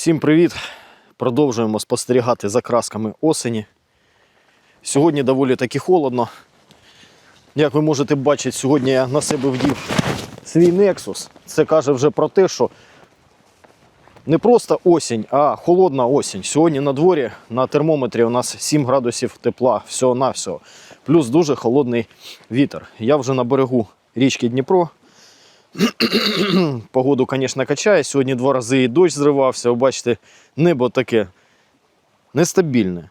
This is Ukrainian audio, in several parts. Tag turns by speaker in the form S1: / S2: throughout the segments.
S1: Всім привіт! Продовжуємо спостерігати за красками осені. Сьогодні доволі таки холодно. Як ви можете бачити, сьогодні я на себе вдів свій Nexus. Це каже вже про те, що не просто осінь, а холодна осінь. Сьогодні на дворі на термометрі у нас 7 градусів тепла всього-навсього. Плюс дуже холодний вітер. Я вже на берегу річки Дніпро. Погоду, звісно, качає. Сьогодні два рази і дощ зривався. Бачите, небо таке нестабільне.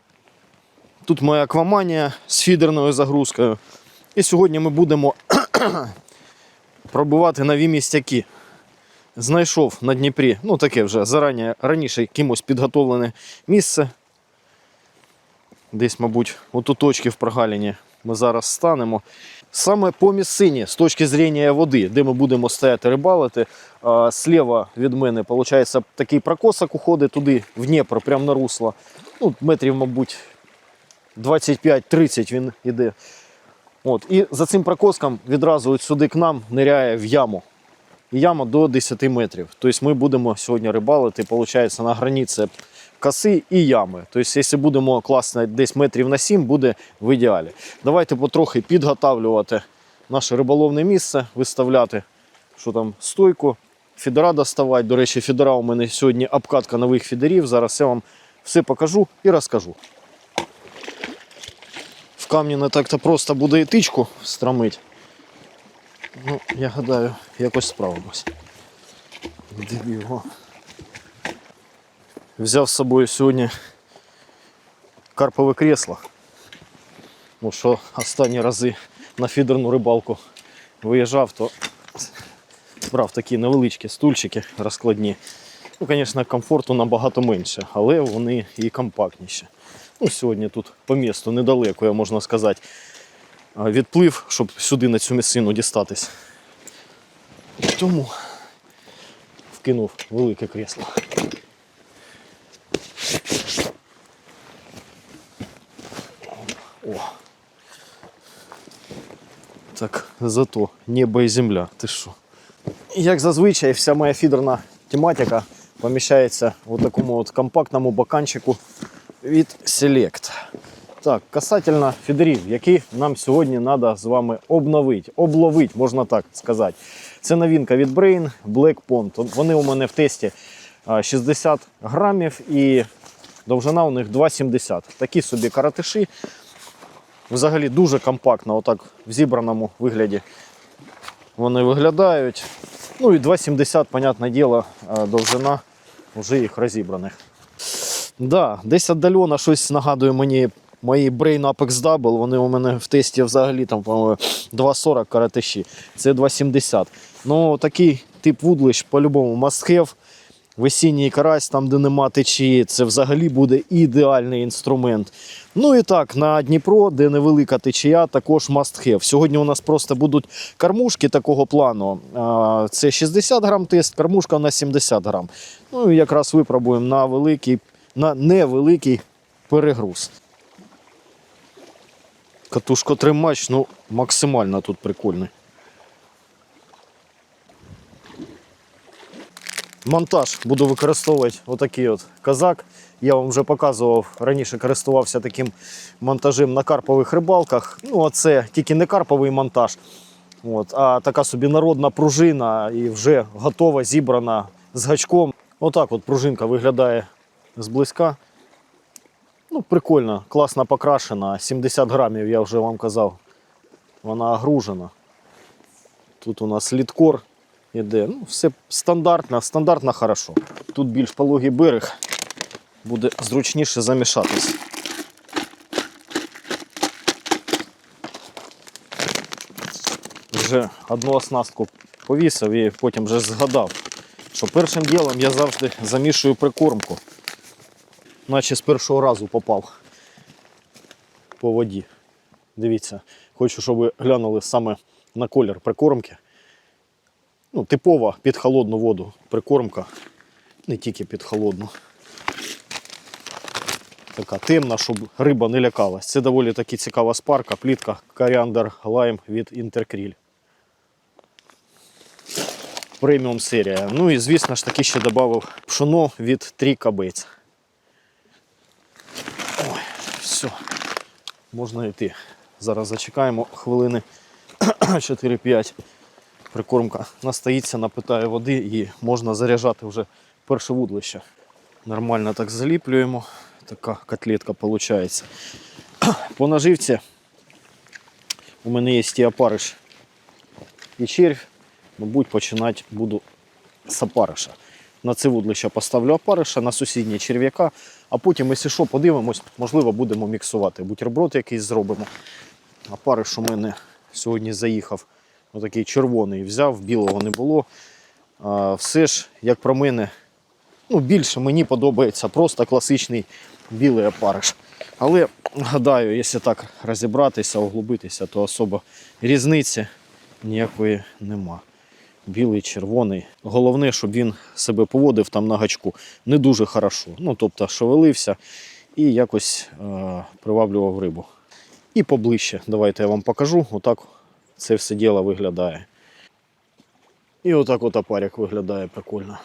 S1: Тут моя акваманія з фідерною загрузкою. І сьогодні ми будемо пробувати нові містяки. Знайшов на Дніпрі, ну таке вже зарані, раніше кимось підготовлене місце. Десь, мабуть, от у точки в прогаліні ми зараз станемо. Саме по місцині, з точки зрення води, де ми будемо стояти рибалити, сліва від мене, виходить, такий прокосок уходить туди, в Дніпро, прямо на русло. Ну, метрів, мабуть, 25-30 він іде. От. І за цим прокоском відразу от сюди к нам ниряє в яму. Яма до 10 метрів. Тобто ми будемо сьогодні рибалити, виходить, на границі коси і ями. Тобто, якщо будемо класти десь метрів на 7, буде в ідеалі. Давайте потрохи підготавлювати наше риболовне місце, виставляти, що там, стойку, фідера доставати. До речі, фідера у мене сьогодні обкатка нових фідерів. Зараз я вам все покажу і розкажу. В камні не так-то просто буде і тичку стромити. Ну, я гадаю, якось справимось. Де його? Взяв з собою сьогодні карпове кресло. Бо що останні рази на фідерну рибалку виїжджав, то брав такі невеличкі стульчики розкладні. Ну, звісно, комфорту набагато менше, але вони і компактніші. Ну, сьогодні тут по місту недалеко, я можна сказати, відплив, щоб сюди на цю місцину дістатись. Тому вкинув велике кресло. О. Так, зато небо і земля. Ти що? Як зазвичай, вся моя фідерна тематика поміщається в такому от компактному баканчику від Select. Так, касательно фідерів, які нам сьогодні треба з вами обновити, обловити, можна так сказати. Це новинка від Brain Black Pond. Вони у мене в тесті 60 грамів і довжина у них 2,70. Такі собі каратиші. Взагалі дуже компактно, отак в зібраному вигляді вони виглядають. Ну і 2,70, понятне діло, довжина вже їх розібраних. Да, десь віддалено щось нагадує мені мої Brain Apex Double. Вони у мене в тесті взагалі там, по-моєму, 2,40 каратиші. Це 2,70. Ну, такий тип вудлищ по-любому have. Весінній карась, там, де нема течії, це взагалі буде ідеальний інструмент. Ну і так, на Дніпро, де невелика течія, також must have. Сьогодні у нас просто будуть кормушки такого плану. Це 60 грам тест, кормушка на 70 грам. Ну і якраз випробуємо на великий, на невеликий перегруз. Катушкотримач, ну, максимально тут прикольний. Монтаж буду використовувати отакий от казак. Я вам вже показував, раніше користувався таким монтажем на карпових рибалках. Ну, а це тільки не карповий монтаж, от, а така собі народна пружина і вже готова, зібрана з гачком. Отак от пружинка виглядає зблизька. Ну, прикольно, класно покрашена. 70 грамів, я вже вам казав. Вона огружена. Тут у нас літкор іде. Ну, все стандартно, стандартно хорошо. Тут більш пологий берег, буде зручніше замішатись. Вже одну оснастку повісив і потім вже згадав, що першим ділом я завжди замішую прикормку. Наче з першого разу попав по воді. Дивіться, хочу, щоб ви глянули саме на колір прикормки. Ну, типова під холодну воду прикормка, не тільки під холодну. Така темна, щоб риба не лякалась. Це доволі таки цікава спарка, плітка коріандр лайм від Інтеркріль. преміум серія. Ну і звісно ж таки ще додав пшоно від Тріка Бейтс. Ой, все, можна йти. Зараз зачекаємо хвилини 4-5. Прикормка настоїться, напитає води і можна заряджати вже перше вудлище. Нормально так заліплюємо. Така котлетка виходить. По наживці у мене є і опариш і червь. Мабуть, починати буду з опариша. На це вудлище поставлю опариша, на сусіднє черв'яка, а потім, якщо що, подивимось, можливо, будемо міксувати. Бутерброд якийсь зробимо. Опариш у мене сьогодні заїхав. Отакий червоний взяв, білого не було. А, все ж, як про мене, ну, більше мені подобається просто класичний білий опариш. Але гадаю, якщо так розібратися, углубитися, то особо різниці ніякої нема. Білий, червоний. Головне, щоб він себе поводив там на гачку не дуже хорошо. Ну, тобто шевелився і якось е- приваблював рибу. І поближче, давайте я вам покажу. Отак це все діло виглядає. І отак от опарик виглядає прикольно.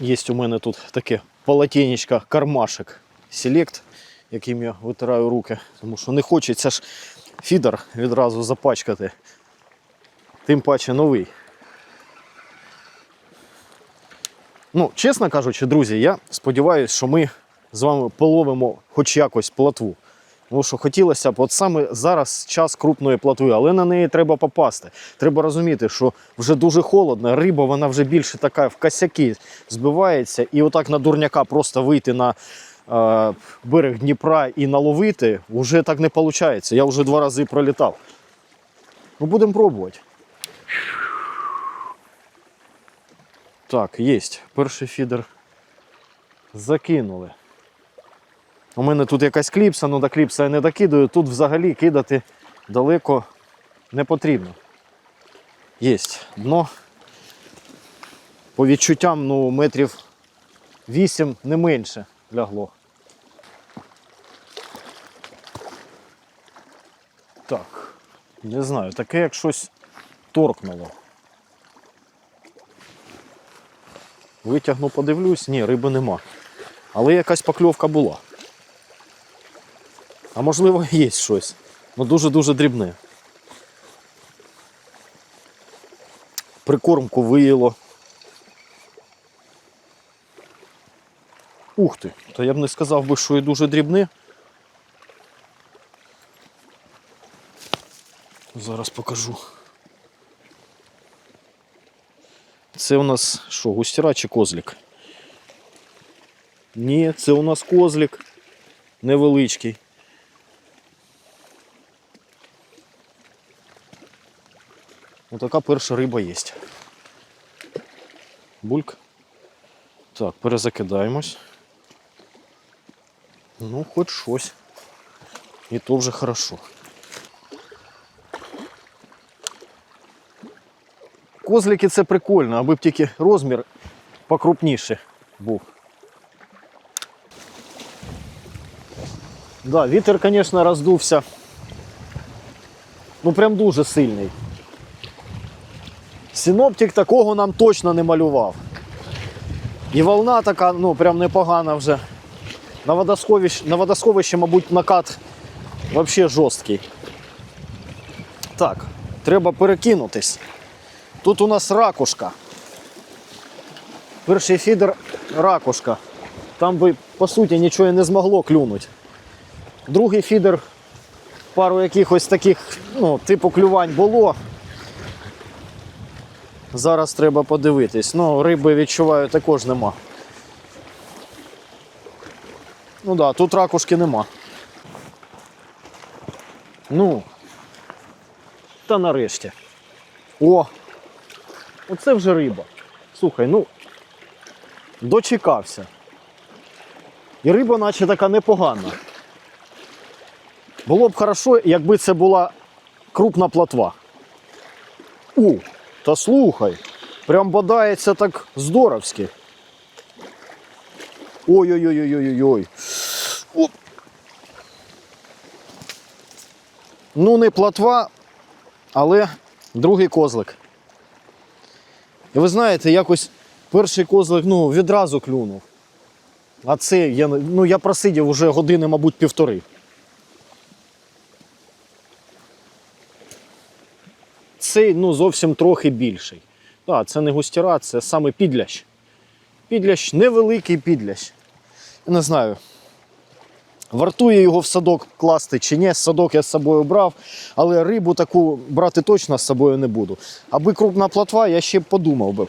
S1: Є у мене тут таке полотенечко, кармашек, селект, яким я витираю руки, тому що не хочеться ж фідер відразу запачкати. Тим паче новий. Ну, чесно кажучи, друзі, я сподіваюся, що ми з вами половимо хоч якось платву. Тому що хотілося б, от саме зараз час крупної платви, але на неї треба попасти. Треба розуміти, що вже дуже холодно, риба вона вже більше така в косяки збивається, і отак на дурняка просто вийти на е, берег Дніпра і наловити вже так не виходить. Я вже два рази пролітав. Ну, будемо пробувати. Так, є. Перший фідер закинули. У мене тут якась кліпса, ну до кліпса я не докидаю. Тут взагалі кидати далеко не потрібно. Єсть дно. По відчуттям ну, метрів 8 не менше лягло. Так, не знаю, таке як щось торкнуло. Витягну, подивлюсь, ні, риби нема. Але якась покльовка була. А можливо, є щось. Ну дуже-дуже дрібне. Прикормку виїло. Ух ти, то я б не сказав би, що і дуже дрібне. Зараз покажу. Це у нас що, густіра чи козлік? Ні, це у нас козлік невеличкий. Отака перша риба є. Бульк. Так, перезакидаємось. Ну, хоч щось. І то вже хорошо. Козлики це прикольно, аби б тільки розмір покрупніше був. Да, вітер, звісно, роздувся. Ну прям дуже сильний. Синоптик такого нам точно не малював. І волна така, ну, прям непогана вже. На водосховищі, на водосховищі, мабуть, накат взагалі жорсткий. Так, треба перекинутись. Тут у нас ракушка. Перший фідер ракушка. Там би, по суті, нічого не змогло клюнути. Другий фідер, пару якихось таких, ну, типу клювань було. Зараз треба подивитись. Ну, риби відчуваю також нема. Ну так, да, тут ракушки нема. Ну. Та нарешті. О! Оце вже риба. Слухай, ну. Дочекався. І риба наче така непогана. Було б хорошо, якби це була крупна платва. У! Та слухай, прям бодається так здоровськи. Ой-ой-ой-ой-ой-ой. Ну, не платва, але другий козлик. І ви знаєте, якось перший козлик ну, відразу клюнув. А це я, ну, я просидів вже години, мабуть, півтори. Цей ну, зовсім трохи більший. Так, це не густіра, це саме підлящ. Підлящ, невеликий підлящ. Не знаю, вартує його в садок класти чи ні. Садок я з собою брав, але рибу таку брати точно з собою не буду. Аби крупна плотва, я ще б подумав би.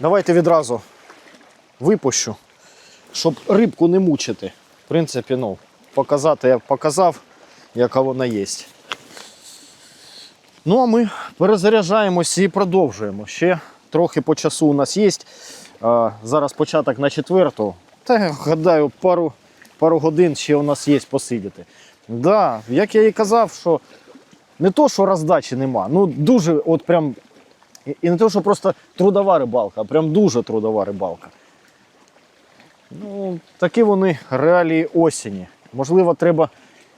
S1: Давайте відразу випущу, щоб рибку не мучити. В принципі, ну, показати я показав, яка вона є. Ну, а ми перезаряджаємось і продовжуємо. Ще трохи по часу у нас є. Зараз початок на четверту. Та гадаю, пару, пару годин ще у нас є посидіти. Да, як я і казав, що не то, що роздачі нема, ну дуже от прям. І не то, що просто трудова рибалка, а прям дуже трудова рибалка. Ну, такі вони реалії осені. Можливо, треба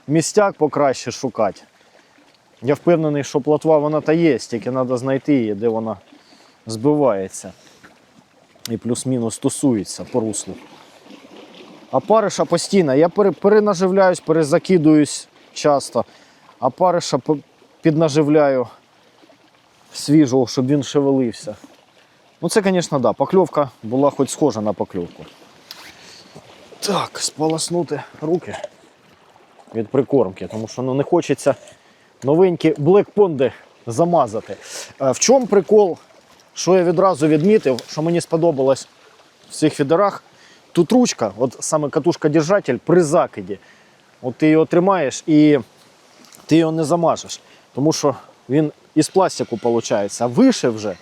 S1: містяк покраще шукати. Я впевнений, що плотва вона та є, тільки треба знайти її, де вона збивається. І плюс-мінус тусується по руслу. А париша постійно. Я перенаживляюсь, перезакидуюсь часто, а париша піднаживляю свіжого, щоб він шевелився. Ну це, звісно, да. Покльовка була хоч схожа на покльовку. Так, сполоснути руки від прикормки, тому що ну, не хочеться новенькі блекпонди замазати. Е, В чому прикол, що я відразу відмітив, що мені сподобалось в цих фідерах, тут ручка, от саме катушка-держатель при закиді. От ти його тримаєш і ти його не замажеш, тому що він із пластику виходить, а вище вже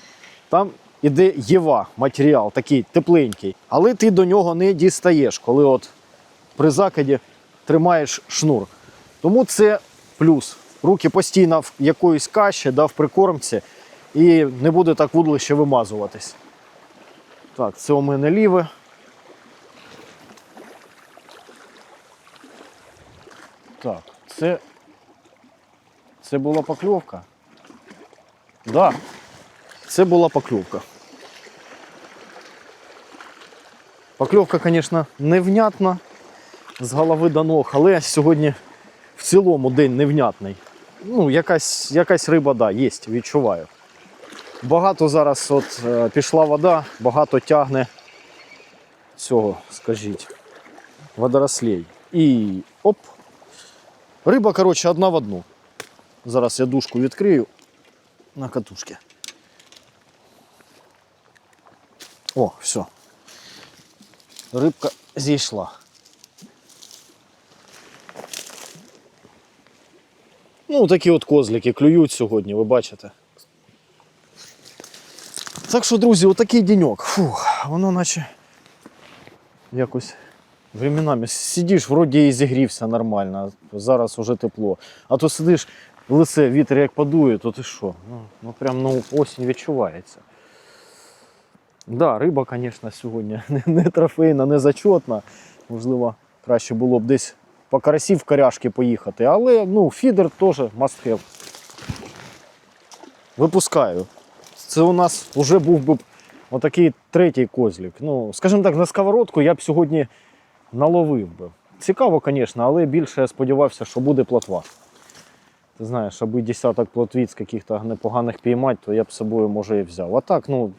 S1: там іде єва матеріал, такий тепленький, але ти до нього не дістаєш, коли от при закиді тримаєш шнур. Тому це плюс. Руки постійно в якоїсь каші, да, в прикормці, і не буде так вудлище вимазуватись. Так, це у мене ліве. Так, це. Це була покльовка. Так, да, це була покльовка. Покльовка, звісно, невнятна з голови до ног, але сьогодні в цілому день невнятний. Ну, якась, якась риба, да, є, відчуваю. Багато зараз от, е, пішла вода, багато тягне цього, скажіть, водорослей. І оп. Риба, коротше, одна в одну. Зараз я дужку відкрию на катушці. О, все. Рибка зійшла. Ну, такі от козлики клюють сьогодні, ви бачите. Так що, друзі, отакий деньок. Фух, воно наче якось временами сидиш, вроді і зігрівся нормально, зараз уже тепло. А то сидиш, лице, вітер як подує, то ти що? Ну, ну прям ну, осінь відчувається. Да, риба, звісно, сьогодні не, не трофейна, не зачетна. Можливо, краще було б десь по карасі в коряшки поїхати, але ну, фідер теж must have. Випускаю. Це у нас вже був би отакий третій козлік. Ну, скажімо так, на сковородку я б сьогодні наловив би. Цікаво, звісно, але більше я сподівався, що буде плотва. Ти знаєш, аби десяток плотвіць каких-то непоганих піймати, то я б з собою може і взяв. А так, ну,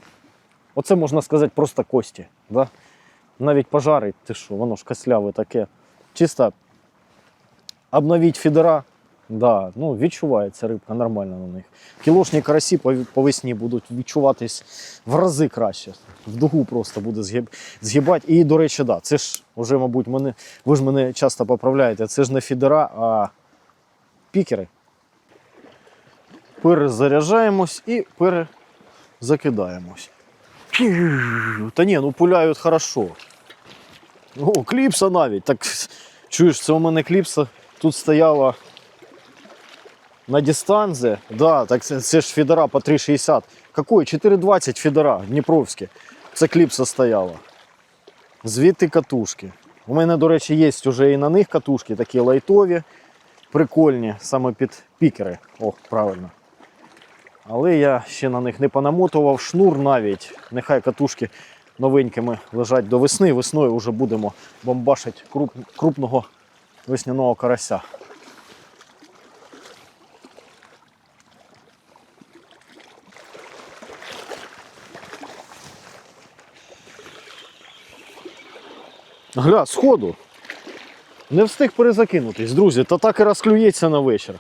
S1: оце можна сказати просто кості. Да? Навіть пожарить, ти що, воно ж кисляве таке. Чисто обновіть фідера, да, ну, відчувається рибка нормально на них. Кілошні карасі по, весні будуть відчуватись в рази краще. В дугу просто буде згиб, згибати. І, до речі, да, це ж вже, мабуть, мене, ви ж мене часто поправляєте, це ж не фідера, а пікери. Перезаряджаємось і перезакидаємось. Та ні, ну пуляють хорошо. О, кліпса навіть. Так чуєш, це у мене кліпса тут стояла на дистанції. Да, так це ж фідера по 3,60. Какой? 4,20 фідера Дніпровські. Це кліпса стояла. Звідти катушки. У мене, до речі, є вже і на них катушки, такі лайтові, прикольні, саме під пікери. О, правильно. Але я ще на них не понамотував шнур навіть. Нехай катушки новенькими лежать до весни. Весною вже будемо бомбашити круп, крупного весняного карася. Гля, сходу. Не встиг перезакинутись, друзі, та так і розклюється на вечір.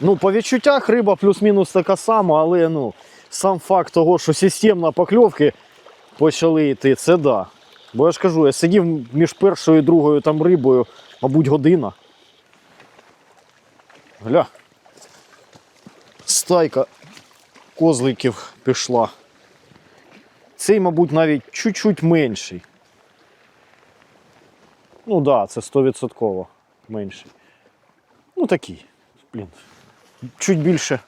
S1: Ну, по відчуттях риба плюс-мінус така сама, але ну, сам факт того, що системно покльовки почали йти, це да. Бо я ж кажу, я сидів між першою і другою там рибою, мабуть, година. Гля. Стайка козликів пішла. Цей, мабуть, навіть чуть-чуть менший. Ну так, да, це 100% менший. Ну такий, блін. Чуть більше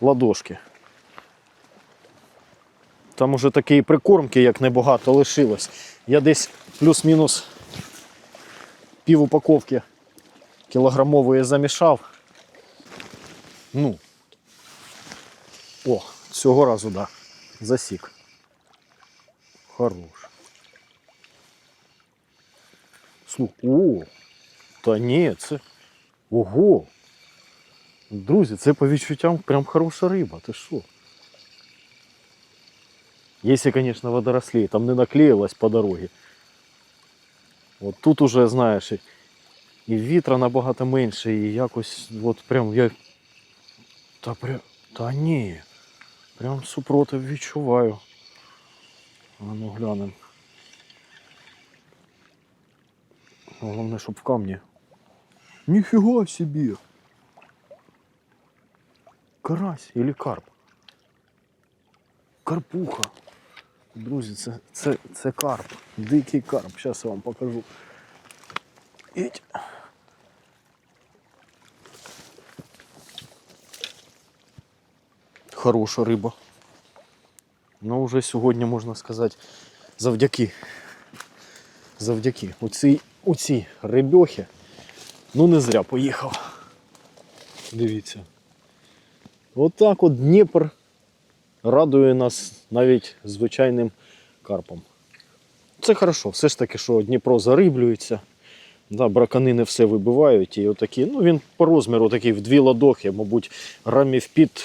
S1: ладошки. Там уже такої прикормки, як небагато, лишилось. Я десь плюс-мінус пів упаковки кілограмової замішав. Ну. О, цього разу, да. Засік. Хорош. Слух. О! Та ні, це. Ого! Друзі, це по відчуттям прям хороша риба. Ти що? Якщо, звісно, водорослі, там не наклеїлась по дорозі. От тут уже, знаєш, і, і вітра набагато менше, і якось от прям я. Та прям. Та ні. Прям супротив відчуваю. А ну глянем. Головне, щоб в камні. Ніфіга собі! Карась или карп? Карпуха. Друзі, це, це, це карп. Дикий карп. Зараз я вам покажу. Іть. Хороша риба. Ну, вже сьогодні можна сказати, завдяки. Завдяки. Оцій, оцій рибьохи. Ну не зря поїхав. Дивіться. Отак от Дніпр радує нас навіть звичайним карпом. Це хорошо, все ж таки, що Дніпро зариблюється. Да, бракани не все вибивають. І отакі, ну він по розміру такий в дві ладохи, мабуть, грамів під,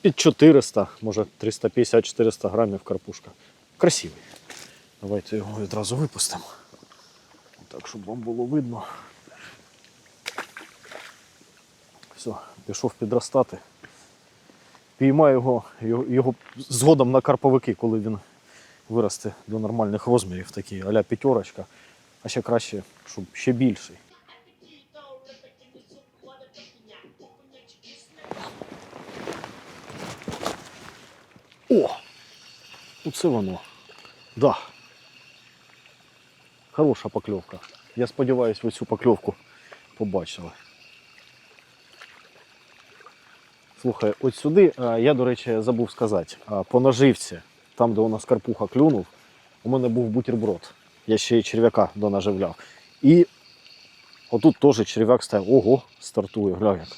S1: під 400, може 350-400 грамів карпушка. Красивий. Давайте його відразу випустимо. Так, щоб вам було видно. Все, пішов підростати. Піймаю його, його, згодом на карповики, коли він виросте до нормальних розмірів, такі а-ля п'ятерочка, а ще краще, щоб ще більший. О! Оце воно. Да. Хороша покльовка. Я сподіваюся, ви цю покльовку побачили. Слухай, от сюди, е, я, до речі, забув сказати, е, по наживці, там, де у нас карпуха клюнув, у мене був бутерброд. Я ще й черв'яка донаживляв. І отут теж черв'як став. Ого, стартує, гля як.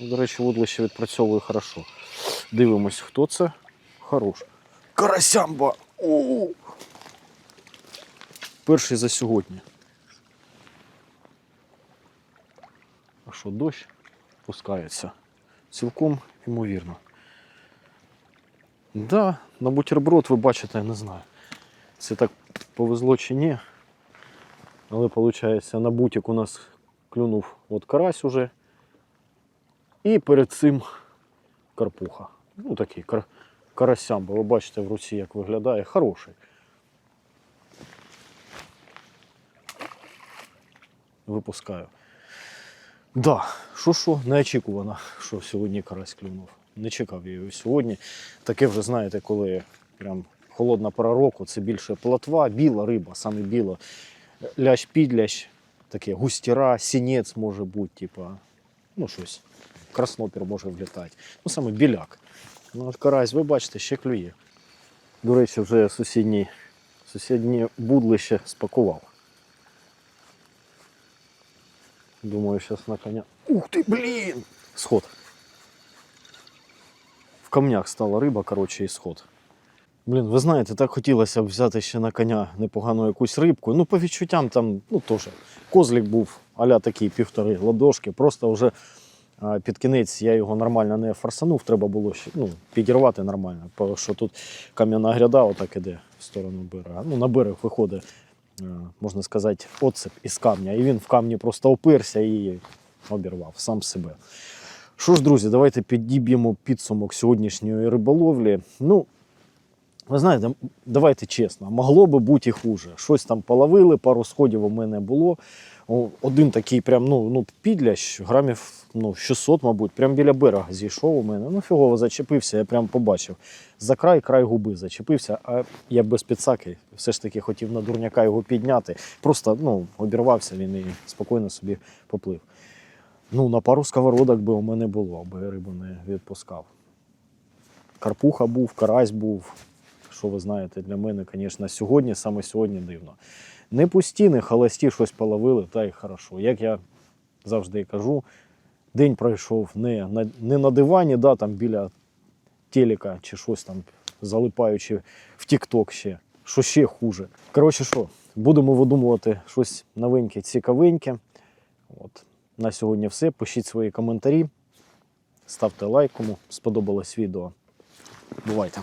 S1: Ну, До речі, вудлище відпрацьовує хорошо. Дивимось, хто це. Хорош. Карасямба! О! Перший за сьогодні. А що, дощ пускається? Цілком ймовірно. Да, на бутерброд ви бачите, я не знаю. Це так повезло чи ні. Але виходить, на бутик у нас клюнув от карась уже. І перед цим карпуха. Ну такий кар... карасям, бо ви бачите в руці, як виглядає. Хороший. Випускаю. Да, що що, неочікувано, що сьогодні карась клюнув. Не чекав я його сьогодні. Таке вже, знаєте, коли прям холодна пора року, це більше плотва, біла риба, саме біла. Лящ підлящ, таке густіра, сінець може бути, типа, ну щось. Краснопір може влітати. Ну саме біляк. Ну, от карась, ви бачите, ще клює. До речі, вже сусідній, сусіднє будлище спакував. Думаю, сейчас на коня. Ух ты, блин! Сход. В камнях стала риба, коротше, і сход. Блін, ви знаєте, так хотілося б взяти ще на коня непогану якусь рибку. Ну, по відчуттям там, ну теж. Козлік був аля такий півтори ладошки. Просто вже під кінець я його нормально не форсанув, треба було ще ну, підірвати нормально. Бо що тут кам'яна гряда отак іде в сторону берега. Ну, на берег виходить, можна сказати, оцеп із камня. І він в камні просто опирся і обірвав сам себе. Що ж, друзі, давайте підіб'ємо підсумок сьогоднішньої риболовлі. Ну, ви знаєте, давайте чесно, могло би бути і хуже. Щось там половили, пару сходів у мене було. О, Один такий прям, ну, ну підлящ, грамів ну, 600, мабуть, прям біля берега зійшов у мене. Ну, фігово зачепився, я прям побачив. За край, край губи зачепився, а я без підсаки все ж таки хотів на дурняка його підняти. Просто ну, обірвався він і спокійно собі поплив. Ну, на пару сковородок би у мене було, аби рибу не відпускав. Карпуха був, карась був. Що ви знаєте, для мене, звісно, сьогодні, саме сьогодні дивно. Не пусті, холості щось половили, та й хорошо. Як я завжди кажу, день пройшов не на, не на дивані, да, там біля телека чи щось там залипаючи в Тік-Ток ще. Що ще хуже. Коротше, що, будемо видумувати щось новеньке, цікавеньке. От. На сьогодні все. Пишіть свої коментарі, ставте лайк, кому сподобалось відео. Бувайте!